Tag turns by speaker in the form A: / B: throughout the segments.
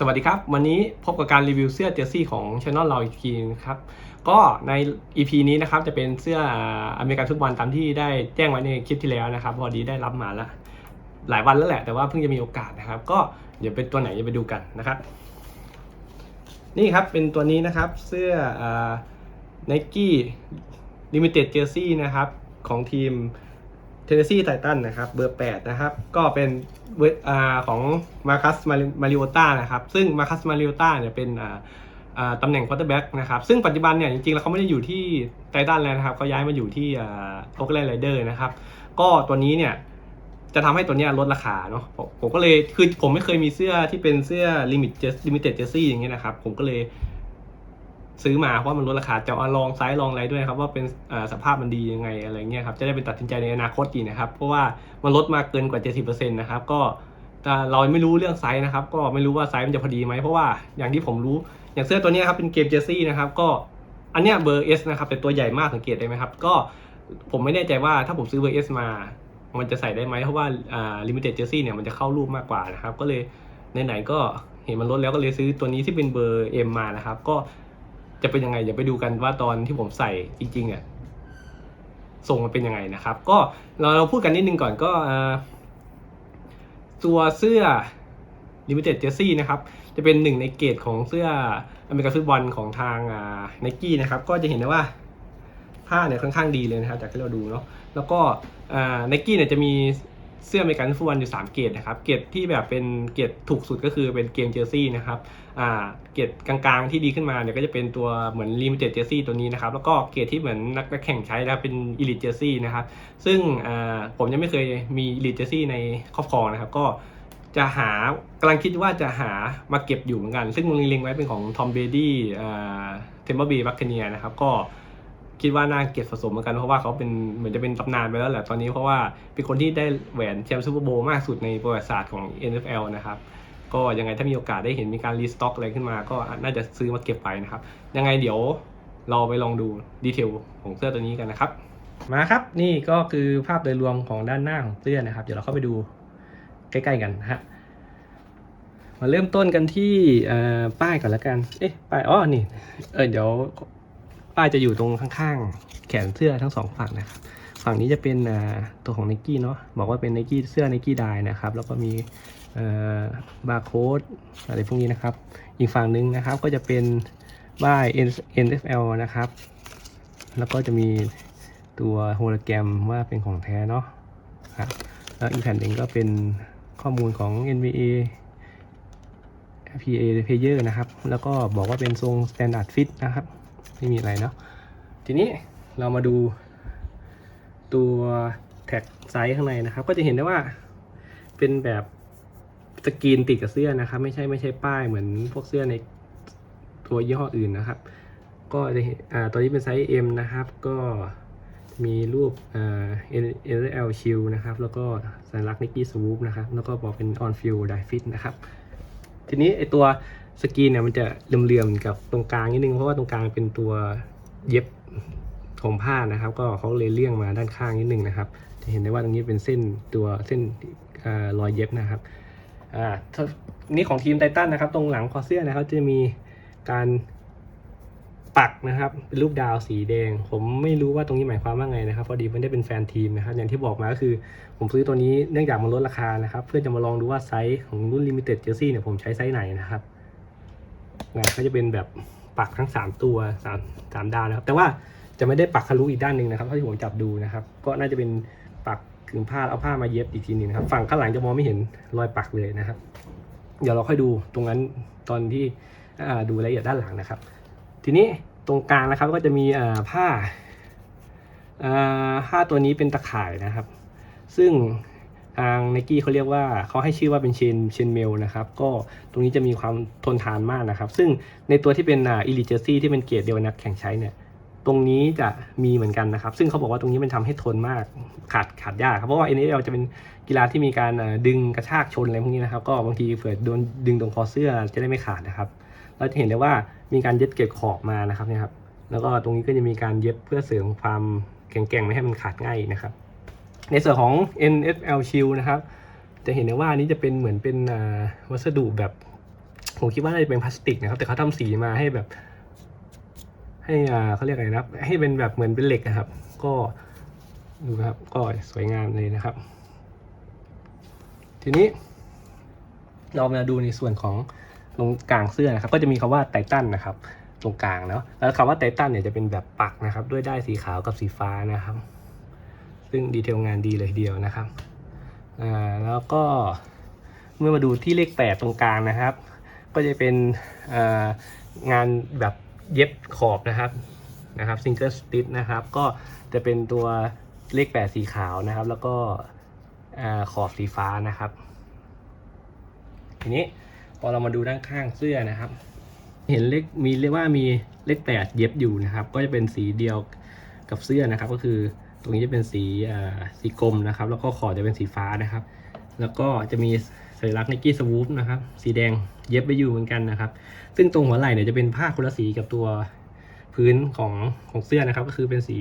A: สวัสดีครับ วันนี้พบกับการรีวิวเสื้อเจอซี่ของช anel เราอีกทีนะครับก็ใน EP นี้นะครับจะเป็นเสื้ออเมริกันฟุตบอลตามที่ได้แจ้งไว้ในคลิปที่แล้วนะครับ พอดีได้รับมาแล้ว หลายวันแล้วแหละแต่ว่าเพิ่งจะมีโอกาสนะครับ ก็เดี๋ยวเป็นตัวไหนจะไปดูกันนะครับ นี่ครับเป็นตัวนี้นะครับเสื้อไนกี้ลิมิเต็ดเจอร์ซี่นะครับของทีมเทนเนสซีไททันนะครับเบอร์ 8 นะครับ ก็เป็น ของมาคัสมาริโอต้านะครับ ซึ่งมาคัสมาริโอต้าเนี่ยเป็นตำแหน่งควอเตอร์แบ็กนะครับ ซึ่งปัจจุบันเนี่ยจริงๆ แล้วเขาไม่ได้อยู่ที่ไททันแล้วนะครับเขาย้ายมาอยู่ที่โอเกแลนด์ไรเดอร์นะครับ ก็ตัวนี้เนี่ยจะทำให้ตัวนี้ลดราคาเนาะผมก็เลยคือผมไม่เคยมีเสื้อที่เป็นเสื้อลิมิตเจสลิมิเต็ดเจอร์ซี่อย่างเงี้ยนะครับ ผมก็เลย ซื้อมาเพราะมันลดราคาจะเอาลองไซส์ลองอะไรด้วยครับว่าเป็นสภาพมันดียังไงอะไรเงี้ยครับจะได้เป็นตัดสินใจในอนาคตดีนะครับ เพราะว่ามันลดมาเกินกว่า 70%นะครับก็แต่เราไม่รู้เรื่องไซส์นะครับ ก็ไม่รู้ว่าไซส์มันจะพอดีไหมเพราะว่าอย่างที่ผมรู้อย่างเสื้อตัวนี้ครับเป็นเกมเจอซี่นะครับก็อันเนี้ยเบอร์ S นะครับเป็นตัวใหญ่มากสังเกตได้ไหมครับก็ผมไม่แน่ใจว่าถ้าผมซื้อเบอร์ S มามันจะใส่ได้ไหมเพราะว่าลิมิเต็ดเจอซี่เนี่ยมันจะเข้ารูปมากกว่านะครับก็เลยไหนๆก็เห็นมันลดแล้วก็เลยซื้อตัวนี้ที่เป็นเบอร์ M มานะครับ ก็ จะเป็นยังไงเดี๋ยวไปดูกันว่าตอนที่ผมใส่จริงๆอะทรงมันเป็นยังไงนะครับ ก็เราเราพูดกันนิดนึงก่อนก็อ่าตัวเสื้อ Limited Jersey นะครับ จะเป็นหนึ่งในเกรดของเสื้ออเมริกันฟุตบอลของทางอ่าไนกี้นะครับ ก็จะเห็นได้ว่าผ้าเนี่ยค่อนข้างดีเลยนะครับจากที่เราดูเนาะแล้วก็ไนกี้เนี่ยจะมี เสื้ออเมริกันฟุตบอลอยู่ 3 เกรดนะครับเกรดที่แบบเป็นเกรดถูกสุดก็คือเป็นเกมเจอร์ซี่นะครับอ่าเกรดกลางๆที่ดีขึ้นมาเนี่ยก็จะเป็นตัวเหมือนลิมิเต็ดเจอร์ซี่ตัวนี้นะครับแล้วก็เกรดที่เหมือนนักแข่งใช้นะเป็นอีลิทเจอร์ซี่นะครับซึ่งอ่าผมยังไม่เคยมีอีลิทเจอร์ซี่ในครอบครองนะครับก็จะหากำลังคิดว่าจะหามาเก็บอยู่เหมือนกัน ซึ่งมึงเล็งไว้เป็นของทอมเบดี้อ่าเทมเบอร์บีบัคเนียนะครับก็ คิดว่าน่าเก็บสะสมเหมือนกันเพราะว่าเขาเป็นเหมือนจะเป็นตำนานไปแล้วแหละตอนนี้เพราะว่าเป็นคนที่ได้แหวนแชมป์ซูเปอร์โบว์มากสุดในประวัติศาสตร์ของ NFL นะครับก็ยังไงถ้ามีโอกาสได้เห็นมีการรีสต็อกอะไรขึ้นมาก็น่าจะซื้อมาเก็บไปนะครับ ยังไงเดี๋ยวเราไปลองดูดีเทลของเสื้อตัวนี้กันนะครับ มาครับนี่ก็คือภาพโดยรวมของด้านหน้าของเสื้อนะครับ เดี๋ยวเราเข้าไปดูใกล้ๆกันนะฮะมาเริ่มต้นกันที่ป้ายก่อนละกัน เอ๊ะป้ายอ๋อนี่เออเดี๋ยว ป้ายจะอยู่ตรงข้างๆ แขนเสื้อทั้งสองฝั่งนะครับ ฝั่งนี้จะเป็นตัวของ n นกี้เนาะ บอกว่าเป็น n นกี้เสื้อ n นกี้ไดนะครับ แล้วก็มีบาร์โค้ดอะไรพวกนี้นะครับ อีกฝั่งหนึ่งนะครับก็จะเป็นป้าย NFL นะครับ แล้วก็จะมีตัวโฮโลแกรมว่าเป็นของแท้เนาะครับแล้วอีกแผ่นหนึ่งก็เป็นข้อมูลของ NBA PA Player นะครับ แล้วก็บอกว่าเป็นทรง Standard Fit นะครับ ไม่มีอะไรเนาะทีนี้เรามาดูตัวแท็กไซส์ข้างในนะครับ ก็จะเห็นได้ว่าเป็นแบบสกรีนติดกับเสื้อนะครับ ไม่ใช่ไม่ใช่ป้ายเหมือนพวกเสื้อในตัวยี่ห้ออื่นนะครับ ก็จะเห็นอ่าตัวนี้เป็นไซส์ M นะครับ ก็มีรูปอ่า NL Shield นะครับ แล้วก็สัญลักษณ์ Nike Swoop นะครับ แล้วก็บอกเป็น On Field Die Fit นะครับ ทีนี้ไอตัว สกรีนเนี่ยมันจะเหลื่อมๆกับตรงกลางนิดนึงเพราะว่าตรงกลางเป็นตัวเย็บของผ้านะครับ ก็เขาเลยเลี่ยงมาด้านข้างนิดนึงนะครับ จะเห็นได้ว่าตรงนี้เป็นเส้นตัวเส้นอรอยเย็บนะครับอ่านี่ของทีมไททันนะครับ ตรงหลังคอเสื้อนะครับจะมีการปักนะครับเป็นรูปดาวสีแดง ผมไม่รู้ว่าตรงนี้หมายความว่าไงนะครับพอดีไม่ได้เป็นแฟนทีมนะครับ อย่างที่บอกมาก็คือ ผมซื้อตัวนี้เนื่องจากมันลดราคานะครับ เพื่อจะมาลองดูว่าไซส์ของรุ่น Limited Jersey เนี่ยผมใช้ไซส์ไหนนะครับ งานก็จะเป็นแบบปักทั้ง 3 ตัว3 3ด้าวนะครับ แต่ว่าจะไม่ได้ปักทะลุอีกด้านหนึ่งนะครับเท่าที่ผมจับดูนะครับ ก็น่าจะเป็นปักขึงผ้าเอาผ้ามาเย็บอีกทีหนึงนะครับ ฝั่งข้างหลังจะมองไม่เห็นรอยปักเลยนะครับ เดี๋ยวเราค่อยดูตรงนั้นตอนที่ดูรายละเอียดด้านหลังนะครับ ทีนี้ตรงกลางนะครับก็จะมีผ้าผ้าตัวนี้เป็นตะข่ายนะครับ ซึ่ง ทาง n นกี้เขาเรียกว่าเขาให้ชื่อว่าเป็นเชนเชนเมลนะครับก็ตรงนี้จะมีความทนทานมากนะครับ ซึ่งในตัวที่เป็นอิลิเจอร์ซี่ที่เป็นเกรดเดียวนักแข่งใช้เนี่ยตรงนี้จะมีเหมือนกันนะครับ ซึ่งเขาบอกว่าตรงนี้มันทำให้ทนมากขาดขาดยากครับเพราะว่า NFL จะเป็นกีฬาที่มีการดึงกระชากชนอะไรพวกนี้นะครับ ก็บางทีเผื่อโดนดึงตรงคอเสื้อจะได้ไม่ขาดนะครับเราจะเห็นได้ว่ามีการเย็บเกล็ดขอบมานะครับเนี่ยครับแล้วก็ตรงนี้ก็จะมีการเย็บเพื่อเสริมความแข็งๆไม่ให้มันขาดง่ายนะครับ ในส่วนของ NFL Shield นะครับ จะเห็นได้ว่านี้จะเป็นเหมือนเป็นวัสดุแบบ ผมคิดว่าน่าจะเป็นพลาสติกนะครับ แต่เขาทำสีมาให้แบบ ให้เขาเรียกอะไรนะครับให้เป็นแบบเหมือนเป็นเหล็กนะครับ ก็ดูครับก็สวยงามเลยนะครับ ทีนี้ เรามาดูในส่วนของตรงกลางเสื้อนะครับ ก็จะมีคำว่าไททันนะครับ ตรงกลางเนาะแล้วคำว่าไททันเนี่ยจะเป็นแบบปักนะครับ ด้วยได้ายสีขาวกับสีฟ้านะครับ ซึ่งดีเทลงานดีเลยทีเดียวนะครับอ่าแล้วก็เมื่อมาดูที่เลขแปดตรงกลางนะครับ ก็จะเป็นงานแบบเย็บขอบนะครับนะครับซิงเกิลสติ h นะครับ ก็จะเป็นตัวเลขแปดสีขาวนะครับ แล้วก็ขอบสีฟ้านะครับ ทีนี้พอเรามาดูด้านข้างเสื้อนะครับ เห็นเลขมีเรียกว่ามีเลขแปดเย็บอยู่นะครับ ก็จะเป็นสีเดียวกับเสื้อนะครับก็คือ รงนี้จะเป็นสีอ่าสีกรมนะครับ แล้วก็ขอจะเป็นสีฟ้านะครับ แล้วก็จะมีสัญลักษณ์ n นกี้สวูปนะครับ สีแดงเย็บไปอยู่เหมือนกันนะครับ ซึ่งตรงหัวไหล่เนี่ยจะเป็นผ้าคนละสีกับตัวพื้นของของเสื้อนะครับ ก็คือเป็นสี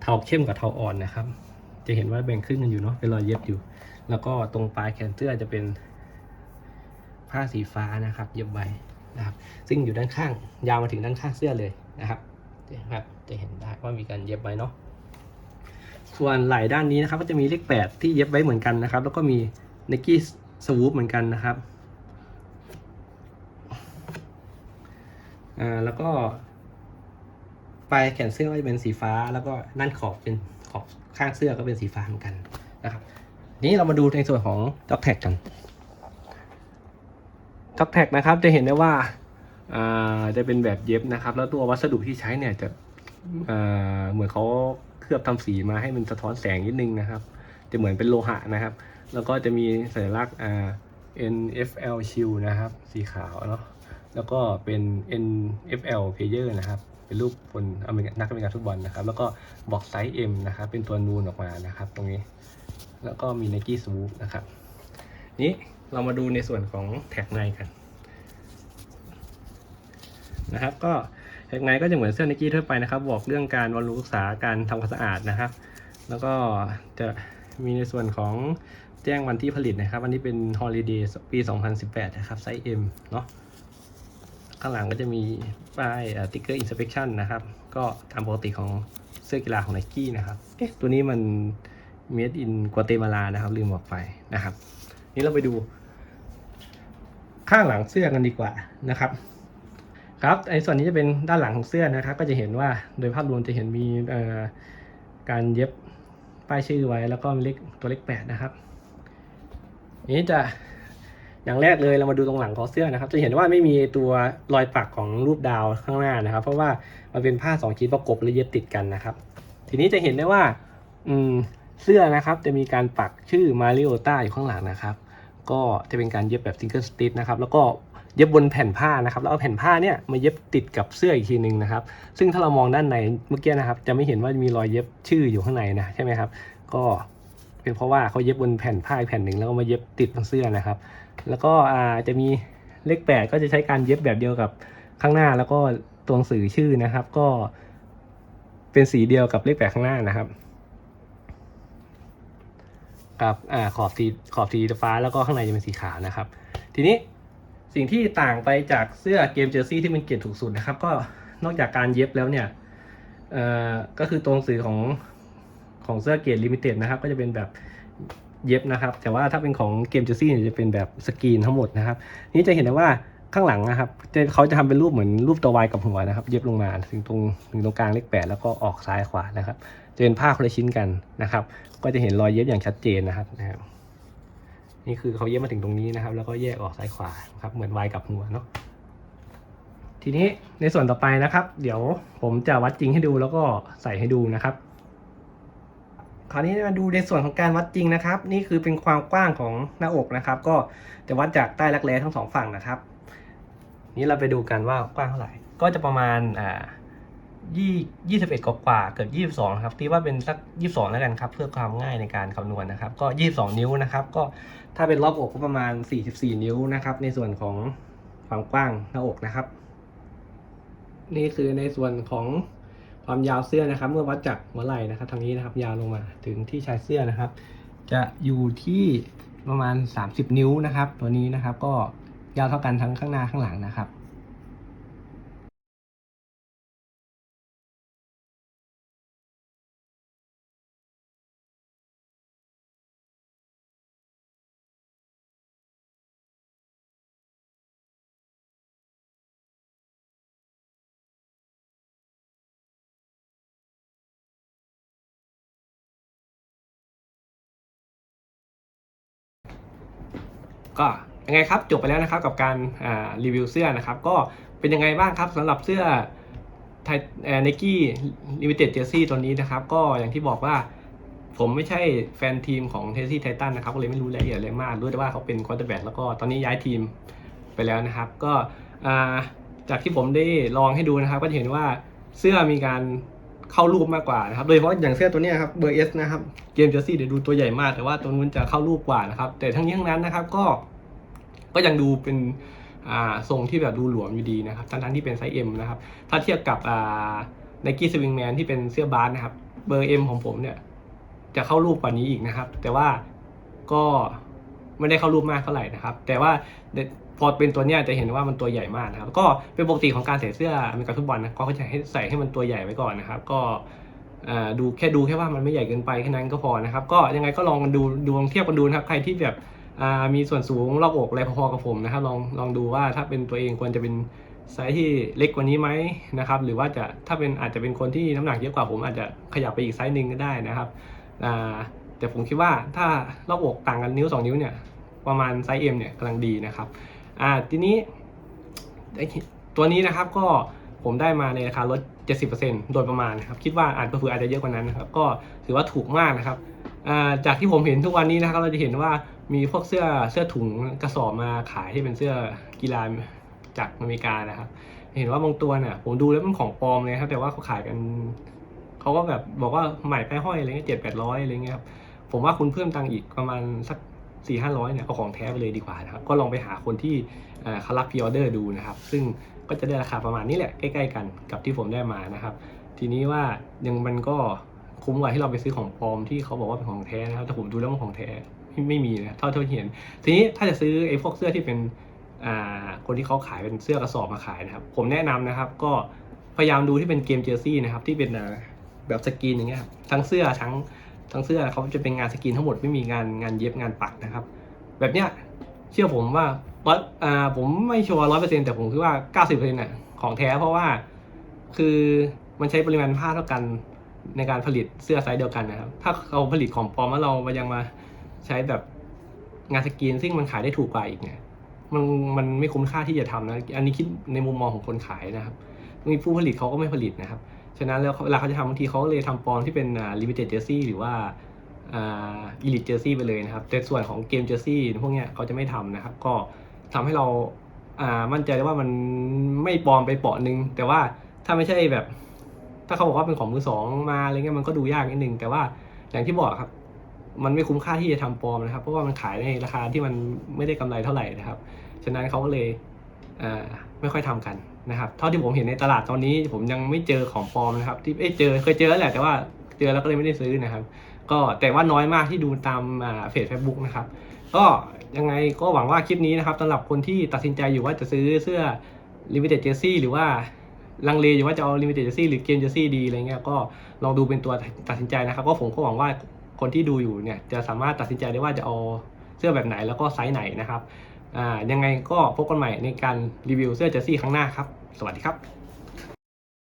A: เทาเข้มกับเทาอ่อนนะครับ จะเห็นว่าแบ่งครึ่งกันอยู่เนาะเป็นรอยเย็บอยู่ แล้วก็ตรงปลายแขนเสื้อจะเป็นผ้าสีฟ้านะครับ เย็บไว้นะครับ ซึ่งอยู่ด้านข้างยาวมาถึงด้านข้างเสื้อเลยนะครับนะครับจะเห็นได้ว่ามีการเย็บไว้เนาะ ส่วนไหล่ด้านนี้นะครับก็จะมีเลขแปดที่เย็บไว้เหมือนกันนะครับ แล้วก็มีนกี้สวูปเหมือนกันนะครับอ่าแล้วก็ปลายแขนเสื้อก็จะเป็นสีฟ้า แล้วก็ด้านขอบเป็นขอบข้างเสื้อก็เป็นสีฟ้าเหมือนกันนะครับ นี้เรามาดูในส่วนของจ็อกแท็กกันจ็อกแท็กนะครับจะเห็นได้ว่าอ่าจะเป็นแบบเย็บนะครับ แล้วตัววัสดุที่ใช้เนี่ยจะอ่าเหมือนเขา เคลือบทำสีมาให้มันสะท้อนแสงนิดนึงนะครับ จะเหมือนเป็นโลหะนะครับ แล้วก็จะมีสัญลักษณ์อ่า NFL Shield นะครับ สีขาวเนาะแล้วก็เป็น NFL Player นะครับ เป็นรูปคนนักอเมริกันฟุตบอลนะครับ แล้วก็บอกไซส์ M นะครับ เป็นตัวนูนออกมานะครับ ตรงนี้ แล้วก็มี Nike Swoop นะครับ นี้เรามาดูในส่วนของแท็กในกันนะครับ ก็ กในก็จะเหมือนเสื้อ Nike ทั่วไปนะครับ บอกเรื่องการบำรุงรักษาการทำความสะอาดนะครับ แล้วก็จะมีในส่วนของแจ้งวันที่ผลิตนะครับวันนี้เป็น Holiday ปี 2018 นะครับ ไซส์ M เนาะข้างหลังก็จะมีป้ายติ๊กเกอร์ inspection นะครับ ก็ตามปกติของเสื้อกีฬาของ Nike นะครับ เอ๊ะ ตัวนี้มัน made in Guatemala นะครับ ลืมบอกไปนะครับ นี่เราไปดู ข้างหลังเสื้อกันดีกว่านะครับ ครับไอ้ส่วนนี้จะเป็นด้านหลังของเสื้อนะครับ ก็จะเห็นว่าโดยภาพรวมจะเห็นมีการเย็บป้ายชื่อไว้แล้วก็เลขตัวเลขแปดนะครับ นี้จะอย่างแรกเลยเรามาดูตรงหลังของเสื้อนะครับ จะเห็นว่าไม่มีตัวรอยปักของรูปดาวข้างหน้านะครับ เพราะว่ามันเป็นผ้าสองชิ้นประกบและเย็บติดกันนะครับ ทีนี้จะเห็นได้ว่า อืมเสื้อนะครับจะมีการปักชื่อมาริโอต้าอยู่ข้างหลังนะครับ ก็จะเป็นการเย็บแบบซิงเกิลสติ h นะครับ แล้วก็ เย็บบนแผ่นผ้านะครับแล้วเอาแผ่นผ้าเนี่ยมาเย็บติดกับเสื้ออีกทีหนึ่งนะครับ ซึ่งถ้าเรามองด้านในเมื่อกี้นะครับ จะไม่เห็นว่ามีรอยเย็บชื่ออยู่ข้างในนะใช่ไหมครับ ก็เป็นเพราะว่าเขาเย็บบนแผ่นผ้าอีกแผ่นหนึ่งแล้วก็มาเย็บติดบนเสื้อนะครับ แล้วก็อาจะมีเลขแปดก็จะใช้การเย็บแบบเดียวกับข้างหน้าแล้วก็ตัวหนังสือชื่อนะครับ ก็เป็นสีเดียวกับเลขแปดข้างหน้านะครับกับอขอบสีขอบสีฟ้าแล้วก็ข้างในจะเป็นสีขาวนะครับ ทีนี้ สิ่งที่ต่างไปจากเสื้อเกมเจอร์ซี่ที่เป็นเกรดถูกสุดนะครับ ก็นอกจากการเย็บแล้วเนี่ยเออก็คือตัวหนังสือของของเสื้อเกรดลิมิเต็ดนะครับ ก็จะเป็นแบบเย็บนะครับ แต่ว่าถ้าเป็นของเกมเจอร์ซี่เนี่ยจะเป็นแบบสกรีนทั้งหมดนะครับ นี่จะเห็นได้ว่าข้างหลังนะครับจะเขาจะทำเป็นรูปเหมือนรูปตัววายกับหัวนะครับ เย็บลงมาถึงตรงถึงตรงกลางเลขแปดแล้วก็ออกซ้ายขวานะครับ จะเป็นผ้าคนละชิ้นกันนะครับ ก็จะเห็นรอยเย็บอย่างชัดเจนนะครับนะครับ นี่คือเขาเย็บมาถึงตรงนี้นะครับ แล้วก็แยกออกซ้ายขวาครับ เหมือนวายกับหัวเนาะทีนี้ในส่วนต่อไปนะครับ เดี๋ยวผมจะวัดจริงให้ดูแล้วก็ใส่ให้ดูนะครับคราวนี้มาดูในส่วนของการวัดจริงนะครับ นี่คือเป็นความกว้างของหน้าอกนะครับ ก็จะวัดจากใต้รักแร้ทั้งสองฝั่งนะครับ นี้เราไปดูกันว่ากว้างเท่าไหร่ ก็จะประมาณอ่า ยี่ยี่สิบเอ็ดกว่าเกือบยี่สิบสองครับที่ว่าเป็นสักยี่สิบสองแล้วกันครับ เพื่อความง่ายในการคำนวณนะครับ ก็ยี่สิบสองนิ้วนะครับ ก็ถ้าเป็นรอบอกก็ประมาณสี่สิบสี่นิ้วนะครับ ในส่วนของความกว้างหน้าอกนะครับ นี่คือในส่วนของความยาวเสื้อนะครับ เมื่อวัดจากหัวไหล่นะครับ ทางนี้นะครับ ยาวลงมาถึงที่ชายเสื้อนะครับ จะอยู่ที่ประมาณ 30 นิ้วนะครับ ตัวนี้นะครับ ก็ยาวเท่ากันทั้งข้างหน้าข้างหลังนะครับ ก็ยังไงครับจบไปแล้วนะครับกับการรีวิวเสื้อนะครับ ก็เป็นยังไงบ้างครับสำหรับเสื้อไทไนกี้ลิมิเต็ดเจอร์ซี่ตัวนี้นะครับ ก็อย่างที่บอกว่าผมไม่ใช่แฟนทีมของเทสซี่ไททันนะครับก็เลยไม่รู้รายละเอียดอะไรมาก รู้แต่ว่าเขาเป็นคอร์เตอร์แบ็กแล้วก็ตอนนี้ย้ายทีมไปแล้วนะครับ ก็จากที่ผมได้ลองให้ดูนะครับ ก็เห็นว่าเสื้อมีการ เข้ารูปมากกว่านะครับ โดยเฉพาะอย่างเสื้อตัวนี้ครับเบอร์เอสนะครับเกมเจอร์ซี่เดี๋ยวดูตัวใหญ่มาก แต่ว่าตัวนู้นจะเข้ารูปกว่านะครับ แต่ทั้งนี้ทั้งนั้นนะครับก็ก็ยังดูเป็นอ่าทรงที่แบบดูหลวมอยู่ดีนะครับทั้งๆที่เป็นไซส์ M นะครับ ถ้าเทียบกับอ่าไนกี้สวิงแมนที่เป็นเสื้อบาสนะครับเบอร์ M ของผมเนี่ยจะเข้ารูปกว่านี้อีกนะครับ แต่ว่าก็ไม่ได้เข้ารูปมากเท่าไหร่นะครับ แต่ว่า พอเป็นตัวเนี้ยจะเห็นว่ามันตัวใหญ่มากนะครับ ก็เป็นปกติของการใส่เสื้ออเมริกันฟุตบอลนะก็เขาจะให้ใส่ให้มันตัวใหญ่ไว้ก่อนนะครับ ก็ดูแค่ดูแค่ว่ามันไม่ใหญ่เกินไปแค่นั้นก็พอนะครับ ก็ยังไงก็ลองกันดูดูลองเทียบกันดูนะครับ ใครที่แบบมีส่วนสูงรอบอกอะไรพอๆกับผมนะครับ ลองลองดูว่าถ้าเป็นตัวเองควรจะเป็นไซส์ที่เล็กกว่านี้ไหมนะครับ หรือว่าจะถ้าเป็นอาจจะเป็นคนที่น้ำหนักเยอะกว่าผมอาจจะขยับไปอีกไซส์หนึ่งก็ได้นะครับแต่ผมคิดว่าถ้ารอบอกต่างกันนิ้ว 2 นิ้วเนี่ยประมาณไซส์ M เนี่ยกำลังดีนะครับ อ่าทีนี้ไอตัวนี้นะครับก็ผมได้มาในราคาลด 70%โดยประมาณนะครับ คิดว่าอาจเผื่ออาจจะเยอะกว่านั้นนะครับ ก็ถือว่าถูกมากนะครับอ่าจากที่ผมเห็นทุกวันนี้นะครับ เราจะเห็นว่ามีพวกเสื้อเสื้อถุงกระสอบมาขายที่เป็นเสื้อกีฬาจากอเมริกานะครับ เห็นว่าบางตัวเนี่ยผมดูแล้วมันของปลอมเลยครับ แต่ว่าเขาขายกันเขาก็แบบบอกว่าใหม่ไปห้อยอะไรเงี้ยเจ็ดแปดร้อยอะไรเงี้ยครับ ผมว่าคุณเพิ่มตังค์อีกประมาณสัก สี่ห้าร้อยเนี่ยเอาของแท้ไปเลยดีกว่านะครับก็ลองไปหาคนที่เขารับพิออเดอร์ดูนะครับ ซึ่งก็จะได้ราคาประมาณนี้แหละใกล้ๆกันกับที่ผมได้มานะครับ ทีนี้ว่ายังมันก็คุ้มกว่าที่เราไปซื้อของปลอมที่เขาบอกว่าเป็นของแท้นะครับแต่ผมดูแล้วมันของแท้ไม่ไม่มีนะเท่าที่เห็น ทีนี้ถ้าจะซื้อไอ้พวกเสื้อที่เป็นคนที่เขาขายเป็นเสื้อกระสอบมาขายนะครับ ผมแนะนำนะครับ ก็พยายามดูที่เป็นเกมเจอร์ซี่นะครับที่เป็นแบบสกรีนอย่างเงี้ยครับทั้งเสื้อทั้ง ทั้งเสื้อเขาจะเป็นงานสกรีนทั้งหมดไม่มีงานงานเย็บงานปักนะครับ แบบเนี้ยเชื่อผมว่าร้อยอ่าผมไม่ชัวร์ร้อยเปอร์เซ็นต์แต่ผมคิดว่าเก้าสิบเปอร์เซ็นต์น่ะของแท้เพราะว่าคือมันใช้ปริมาณผ้าเท่ากันในการผลิตเสื้อไซส์เดียวกันนะครับ ถ้าเราผลิตของปลอมแล้วเรามายังมาใช้แบบงานสกรีนซึ่งมันขายได้ถูกกว่าอีกเนี่ยมันมันไม่คุ้มค่าที่จะทำนะ อันนี้คิดในมุมมองของคนขายนะครับ มีผู้ผลิตเขาก็ไม่ผลิตนะครับ ฉะนั้นแล้วเวลาเขาจะทำบางทีเขาก็เลยทำปลอมที่เป็นอ่า limited jersey หรือว่าอ่า elite jersey ไปเลยนะครับ แต่ส่วนของเกม jersey พวกเนี้ยเขาจะไม่ทำนะครับ ก็ทำให้เราอ่ามั่นใจได้ว่ามันไม่ปลอมไปเปาะหนึ่งแต่ว่าถ้าไม่ใช่แบบ ถ้าเขาบอกว่าเป็นของมือสองมาอะไรเงี้ยมันก็ดูยากนิดนึง แต่ว่าอย่างที่บอกครับ มันไม่คุ้มค่าที่จะทำปลอมนะครับ เพราะว่ามันขายในราคาที่มันไม่ได้กำไรเท่าไหร่นะครับ ฉะนั้นเขาก็เลยอ่าไม่ค่อยทำกัน นะครับเท่าที่ผมเห็นในตลาดตอนนี้ผมยังไม่เจอของปลอมนะครับ ที่เอ้เจอเคยเจอแล้วแหละแต่ว่าเจอแล้วก็เลยไม่ได้ซื้อนะครับ ก็แต่ว่าน้อยมากที่ดูตามเพจ Facebook นะครับก็ยังไงก็หวังว่าคลิปนี้นะครับสำหรับคนที่ตัดสินใจอยู่ว่าจะซื้อเสื้อ limited jersey หรือว่าลังเลอยู่ว่าจะเอา limited jersey หรือเกม jersey ดีอะไรเงี้ยก็ลองดูเป็นตัวตัดสินใจนะครับก็ผมก็หวังว่าคนที่ดูอยู่เนี่ยจะสามารถตัดสินใจได้ว่าจะเอาเสื้อแบบไหนแล้วก็ไซส์ไหนนะครับ ยังไงก็พบกันใหม่ในการรีวิวเสื้อเจสซี่ครั้งหน้าครับ สวัสดีครับ